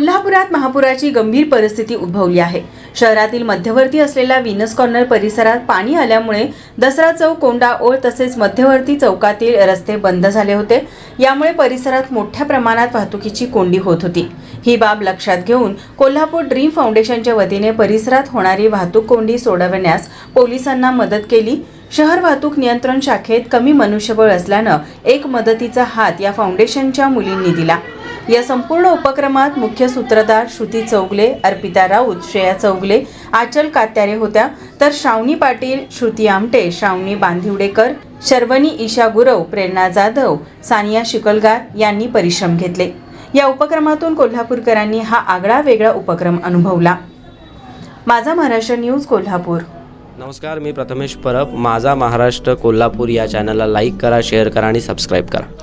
कोल्हापुरात महापुराची गंभीर परिस्थिती उद्भवली आहे. शहरातील मध्यवर्ती असलेल्या विनस कॉर्नर परिसरात पाणी आल्यामुळे दसरा चौक कोंडा ओळ तसेच मध्यवर्ती चौकातील रस्ते बंद झाले होते. यामुळे परिसरात मोठ्या प्रमाणात वाहतुकीची कोंडी होत होती. ही बाब लक्षात घेऊन कोल्हापूर ड्रीम फाउंडेशनच्या वतीने परिसरात होणारी वाहतूक कोंडी सोडवण्यास पोलिसांना मदत केली. शहर वाहतूक नियंत्रण शाखेत कमी मनुष्यबळ असल्यानं एक मदतीचा हात या फाउंडेशनच्या मुलींनी दिला. या संपूर्ण उपक्रमात मुख्य सूत्रधार श्रुती चौगले अर्पिता राऊत श्रेया चौगले आचल कात्यारे होत्या. तर श्रावणी पाटील श्रुती आमटे श्रावणी बांधिवडेकर शर्वणी ईशा गुरव प्रेरणा जाधव सानिया शिकलगार यांनी परिश्रम घेतले. या उपक्रमातून कोल्हापूरकरांनी हा आगळा वेगळा उपक्रम अनुभवला. माझा महाराष्ट्र न्यूज कोल्हापूर. नमस्कार मी प्रथमेश परब. माझा महाराष्ट्र कोल्हापूर या चॅनलला लाईक करा शेअर करा आणि सबस्क्राईब करा.